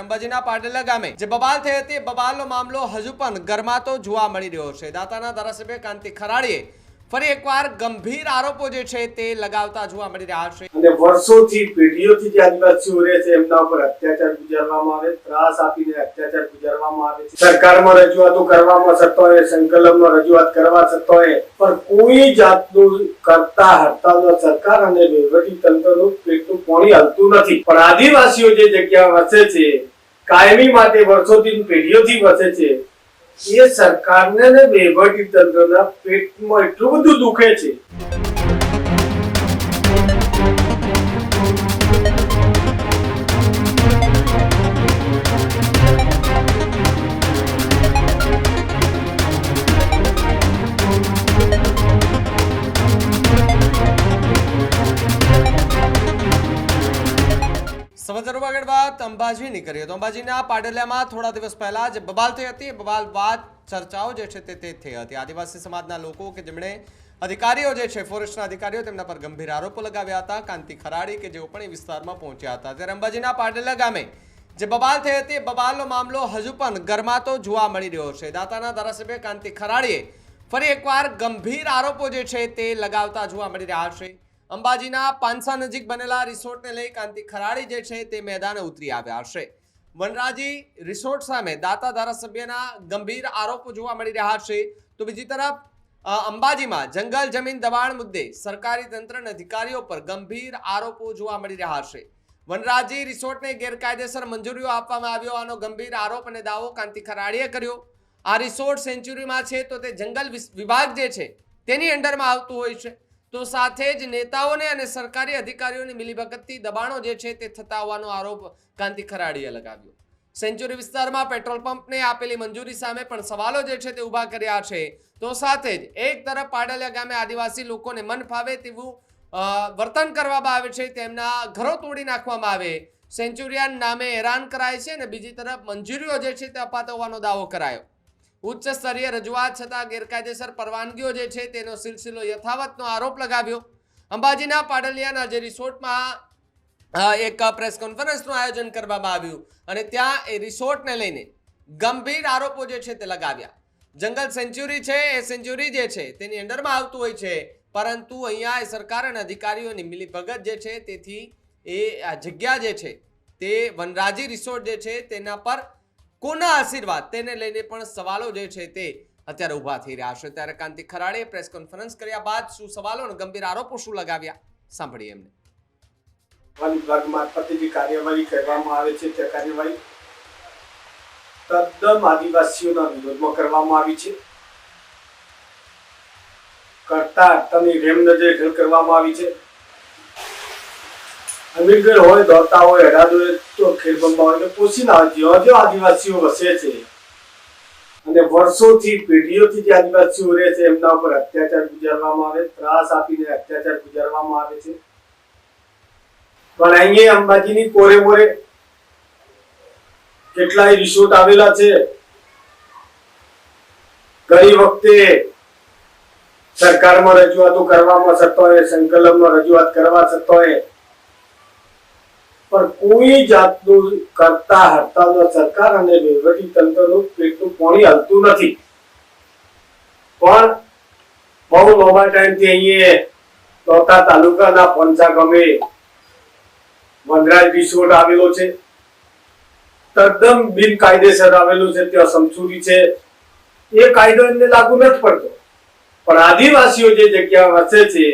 અંબાજીના પાટેલા ગામે જે બબાલ થઈ હતી. બબાલનો મામલો હજુ પણ ગરમાતો જોવા મળી રહ્યો છે. દાતાના ધારાસભ્ય કાંતિ ખરાડીએ ફરી એકવાર ગંભીર આરોપો જે છે તે લગાવતા જોવા મળી રહ્યા છે. અને વર્ષોથી, પેઢીઓથી જે આદિવાસીઓ રહે છે, એમના ઉપર અત્યાચાર ગુજારવામાં આવે, ત્રાસ આપીને અત્યાચાર ગુજારવામાં સરકારમાં રજૂઆતો કરવામાં છતાંય સંકલનમાં રજૂઆત કરવા છતાંય પણ કોઈ જાતનું કરતા હડતાલનો સરકાર અને વહીવટી તંત્રનું પેટનું પાણી હલતું નથી. પણ આદિવાસીઓ જે જગ્યા વસે છે, કાયમી માટે વર્ષોથી પેઢીઓથી વસે છે, એ સરકારને ને વહીવટી તંત્રના પેટમાં એટલું બધું દુખે છે. વાત અંબાજીની કરીએ તો અંબાજીના પાડલિયામાં થોડા દિવસ પહેલા જે બબાલ થઈ હતી. બબાલ બાદ ચર્ચાઓ જે છે તે તે થઈ હતી. આદિવાસી સમાજના લોકો કે જેમણે અધિકારીઓ જે છે, ફોરેસ્ટના અધિકારીઓ તેમના પર ગંભીર આરોપો લગાવ્યા હતા. કાંતિ ખરાડી કે જેઓ પણ એ વિસ્તારમાં પહોંચ્યા હતા. ત્યારે અંબાજીના પાડલિયા ગામે જે બબાલ થઈ હતી, બબાલનો મામલો હજુ પણ ગરમાતો જોવા મળી રહ્યો છે. દાતાના ધારાસભ્ય કાંતિ ખરાડીએ ફરી એકવાર ગંભીર આરોપો જે છે તે લગાવતા જોવા મળી રહ્યા છે. અંબાજીના પાંસા નજીક બનેલા રિસોર્ટને લઈ કાંતિ ખરાડી જે છે તે મેદાને ઉતરી આવ્યા છે વનરાજી રિસોર્ટ સામે દાતા ધારાસભ્યના ગંભીર આરોપો જોવા મળી રહ્યા છે. તો બીજી તરફ અંબાજીમાં જંગલ જમીન દબાણ મુદ્દે સરકારી તંત્રના અધિકારીઓ પર ગંભીર આરોપો જોવા મળી રહ્યા છે વનરાજી રિસોર્ટને ગેરકાયદેસર મંજૂરીઓ આપવામાં આવ્યો આનો ગંભીર આરોપ અને દાવો કાંતિ ખરાડીએ કર્યો. આ રિસોર્ટ સેન્ચુરીમાં છે તો તે જંગલ વિભાગ જે છે તેની અંડરમાં આવતું હોય છે. તો સાથે જ નેતાઓને અને સરકારી અધિકારીઓની મિલીભગતથી દબાણો જે છે તે થતા હોવાનો આરોપ કાંતિ ખરાડીએ લગાવ્યો. સેન્ચુરી વિસ્તારમાં પેટ્રોલ પંપને આપેલી મંજૂરી સામે પણ સવાલો જે છે તે ઊભા કર્યા છે. તો સાથે જ એક તરફ પાડલિયા ગામે આદિવાસી લોકોને મન ફાવે તેવું વર્તન કરવામાં આવે છે, તેમના ઘરો તોડી નાખવામાં આવે. સેન્ચુરિયન નામે હેરાન કરાય છે અને બીજી તરફ મંજૂરીઓ જે છે તે અપાતો હોવાનો દાવો કરાયો. ઉચ્ચ સ્તરીય રજૂઆત છતાં ગેરકાયદેસર પરવાનગીઓ જે છે તેનો સિલસિલો યથાવતનો આરોપ લગાવ્યો. અંબાજીના પાડલિયાના જે રિસોર્ટમાં એક પ્રેસ કોન્ફરન્સનું આયોજન કરવામાં આવ્યું અને ત્યાં એ રિસોર્ટને લઈને ગંભીર આરોપો જે છે તે લગાવ્યા. જંગલ સેન્ચ્યુરી છે, એ સેન્ચ્યુરી જે છે તેની અંડરમાં આવતું હોય છે, પરંતુ અહીંયા એ સરકાર અને અધિકારીઓની મિલીભગત જે છે તેથી એ આ જગ્યા જે છે તે વનરાજી રિસોર્ટ જે છે તેના પર કોના આશીર્વાદ? તેને લઈને પણ સવાલો જે છે તે અત્યારે ઊભા થઈ રહ્યા છે. ત્યારે કાંતિ ખરાડે પ્રેસ કોન્ફરન્સ કર્યા બાદ શું સવાલો અને ગંભીર આરોપો શું લગાવ્યા? સાંભળીએ એમને. વન વિભાગ મારફતે જે કાર્યવાહી કરવામાં આવે છે. તે કાર્યવાહી તદ્દન આદિવાસીઓના વિરોધમાં કરવામાં આવી છે. કરતા હડતાલની રેમ નજર હેઠળ કરવામાં આવી છે. અમીરગઢ હોય દોતા હોય હડાદ હોય, તો ખેડબંબા હોય કે પોસીના જેવા જ્યાં આદિવાસીઓ વસે છે. અને વર્ષોથી, પેઢીઓથી જે આદિવાસીઓ રહે છે, એમના ઉપર અત્યાચાર ગુજારવામાં આવે, ત્રાસ આપીને અત્યાચાર ગુજારવામાં આવે છે. પણ અહીંયા અંબાજીની કોરે મોરે કેટલાય રિસોર્ટ આવેલા છે. કઈ વખતે સરકારમાં રજૂઆતો કરવામાં છતાંય સંકલનમાં રજૂઆત કરવા છતાંય પણ કોઈ જાતનું કરતા હડતાલનો સરકાર અને વહીવટી તંત્રનું પેટનું પાણી હલતું નથી. પણ બહુ લાંબા ટાઈમથી અહીંયા તોતા તાલુકાના પંચા ગમે વનરાજ બિસ્કોટ આવેલો છે. તદ્દન બિનકાયદેસર આવેલું છે, ત્યાં સમસુરી છે. એ કાયદો એમને લાગુ નથી પડતો. પણ આદિવાસીઓ જે જગ્યા વસે છે,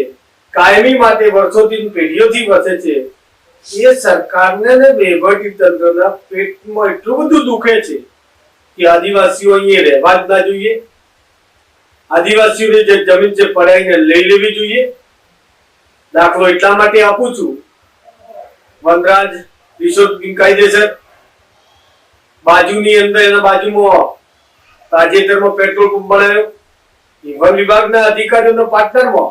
કાયમી માટે વર્ષોથી પેઢીઓથી વસે છે એ સરકારને ને વહીવટી તંત્રના પેટમાં એટલું બધું દુખે છે કે આદિવાસીઓ અહીંયા રહેવા જ ના જોઈએ. આદિવાસીઓની જે જમીન છે પડાઈને લઈ લેવી જોઈએ. દાખલો એટલા માટે આપું છું. વનરાજ રિસોર્ટ બિનકાયદેસર. બાજુની અંદર એના બાજુમાં તાજેતરમાં પેટ્રોલ પંપ બનાવ્યો. વન વિભાગના અધિકારીઓના પાર્ટનરમાં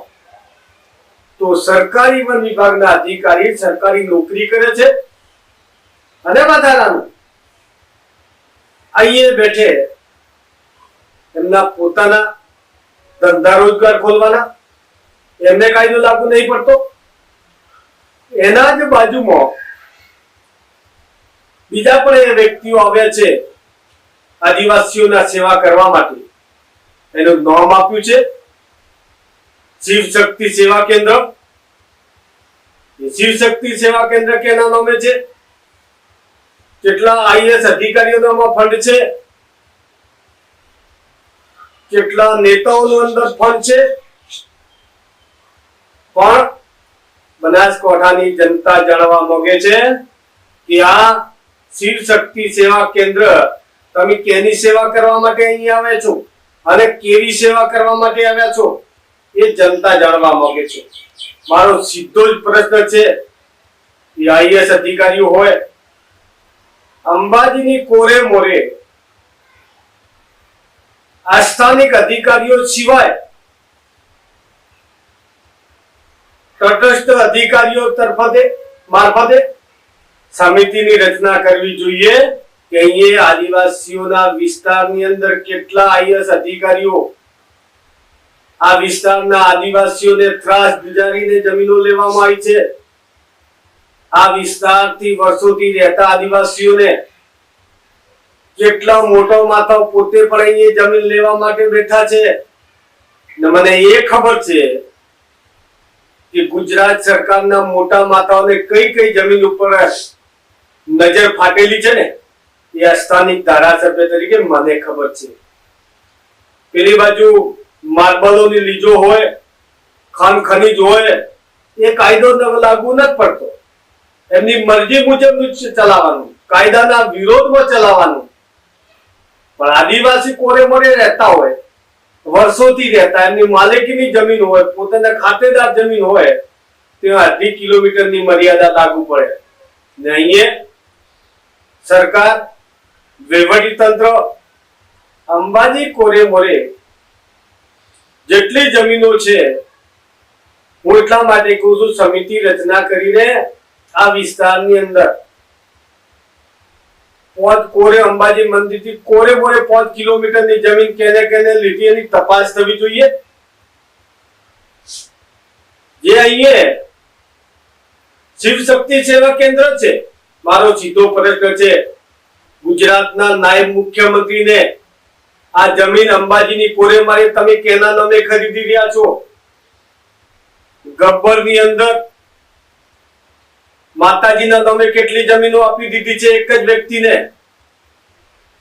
તો સરકારી વન વિભાગના અધિકારી સરકારી નોકરી કરે છે. અને વધારાનું. અહીંયા બેઠે એમના પોતાના ધંધા રોજગાર ખોલવાના. એમને કાયદો લાગુ નહીં પડતો. એના જ બાજુમાં બીજા પણ એ વ્યક્તિઓ આવ્યા છે આદિવાસીઓના સેવા કરવા માટે. એનું નામ આપ્યું છે શિવ શક્તિ સેવા કેન્દ્ર? શિવ શક્તિ સેવા કેન્દ્ર કેના નામે છે? કેટલા આઈએસ અધિકારીઓનો આમાં ફંડ છે? કેટલા નેતાઓનો અંદર ફંડ છે? પણ બનાસકાંઠાની જનતા જાણવા માંગે છે કે આ શિવ શક્તિ સેવા કેન્દ્ર તમે કેની સેવા કરવા માટે અહીં આવ્યા છો? અને કેવી સેવા કરવા માટે આવ્યા છો? એ જનતા જાણવા માંગે છે. મારો સીધો જ પ્રશ્ન છે, એ આઈએસ અધિકારીઓ હોય, અંબાજીની કોરે મોરે આ સ્થાનિક અધિકારીઓ સિવાય તટસ્થ અધિકારીઓ તરફતે મારફતે સમિતિની રચના કરવી જોઈએ કે અહીંયા આદિવાસીઓના વિસ્તારની અંદર કેટલા આઈએસ અધિકારીઓ આ વિસ્તારના આદિવાસીઓને ત્રાસ ગુજારીને જમીનો લેવામાં આવી છે. આ વિસ્તારથી વર્ષોથી રહેતા આદિવાસીઓને કેટલા મોટા માથા પોતે પણ અહીંયા જમીન લેવા માટે બેઠા છે. ને મને એ ખબર છે કે ગુજરાત સરકારના મોટા માતાઓને કઈ કઈ જમીન ઉપર નજર ફાટેલી છે ને? એ સ્થાનિક ધારાસભ્ય તરીકે મને ખબર છે. પેલી બાજુ માર્બલોની લીજો હોય ખાન ખનીજ હોય, એ કાયદો લાગુ નથી પડતો. એમની મરજી મુજબનું ચલાવવાનું, કાયદાના વિરોધમાં ચલાવવાનું. પણ આદિવાસી કોરે મોરે રહેતા હોય, વર્ષોથી રહેતા, એમની માલિકીની જમીન હોય, પોતાના ખાતેદાર જમીન હોય, ત્યાં અઢી કિલોમીટરની મર્યાદા લાગુ પડે. ને અહીંયા સરકાર વહીવટી તંત્ર અંબાજી કોરે મોરે જેટલી જમીનો છે, હું એટલા માટે કહું છું, સમિતિ રચના કરીને આ વિસ્તારની અંદર પોત કોરે અંબાજી મંદિરથી કોરે મોરે પાંચ કિલોમીટરની જમીન કેને કેને લીધી એની તપાસ થવી જોઈએ. જે અહીંયા શિવ શક્તિ સેવા કેન્દ્ર છે, મારો સીધો પ્રશ્ન છે, ગુજરાતના નાયબ મુખ્યમંત્રીને આ જમીન અંબાજીની કોરે મારી તમે કેના નામે ખરીદી રહ્યા છો. ગબ્બરની અંદર માતાજીના નામે કેટલી જમીનો આપી દીધી છે એક જ વ્યક્તિને.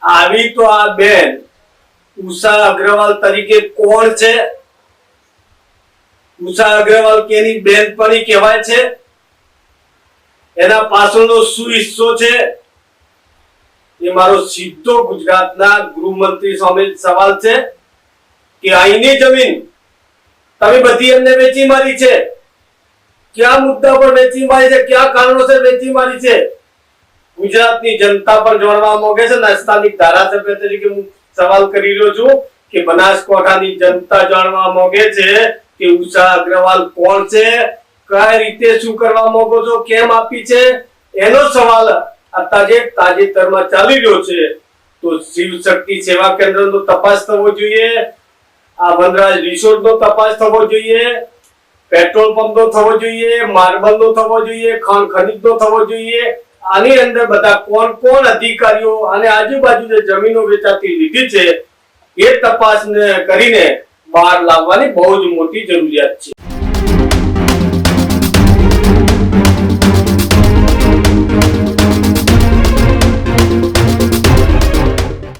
આવી તો આ બેન ઉષા અગ્રવાલ તરીકે કોણ છે? ઉષા અગ્રવાલ કેની બેનપણી કહેવાય છે? એના પાછળનો શું હિસ્સો છે એ મારો સીધો ગુજરાતના ગૃહમંત્રી સામે સવાલ છે કે અહીંની જમીન તમે બધી એમને વેચી મારી છે? કયા મુદ્દા પર વેચી મારી છે? કયા કારણોસર વેચી મારી છે? ગુજરાતની જનતા પર જોડવા માંગે છે. ને સ્થાનિક ધારાસભ્ય તરીકે હું સવાલ કરી રહ્યો છું કે બનાસકાંઠાની જનતા જાણવા માંગે છે કે ઉષા અગ્રવાલ કોણ છે? કઈ રીતે શું કરવા માંગો છો? કેમ આપી છે? એનો સવાલ અત્યારે તાજેતરમાં ચાલી રહ્યો છે. તો શિવ શક્તિ સેવા કેન્દ્રનો તપાસ થવો જોઈએ. આ વનરાજ રિસોર્ટ નો તપાસ થવો જોઈએ. પેટ્રોલ પંપ નો થવો જોઈએ. માર્બલ નો થવો જોઈએ. ખાણ ખનીજનો થવો જોઈએ. આની અંદર બધા કોણ કોણ અધિકારીઓ અને આજુબાજુ જે જમીનો વેચાતી લીધી છે, એ તપાસને કરીને બહાર લાવવાની બહુ જ મોટી જરૂરિયાત છે.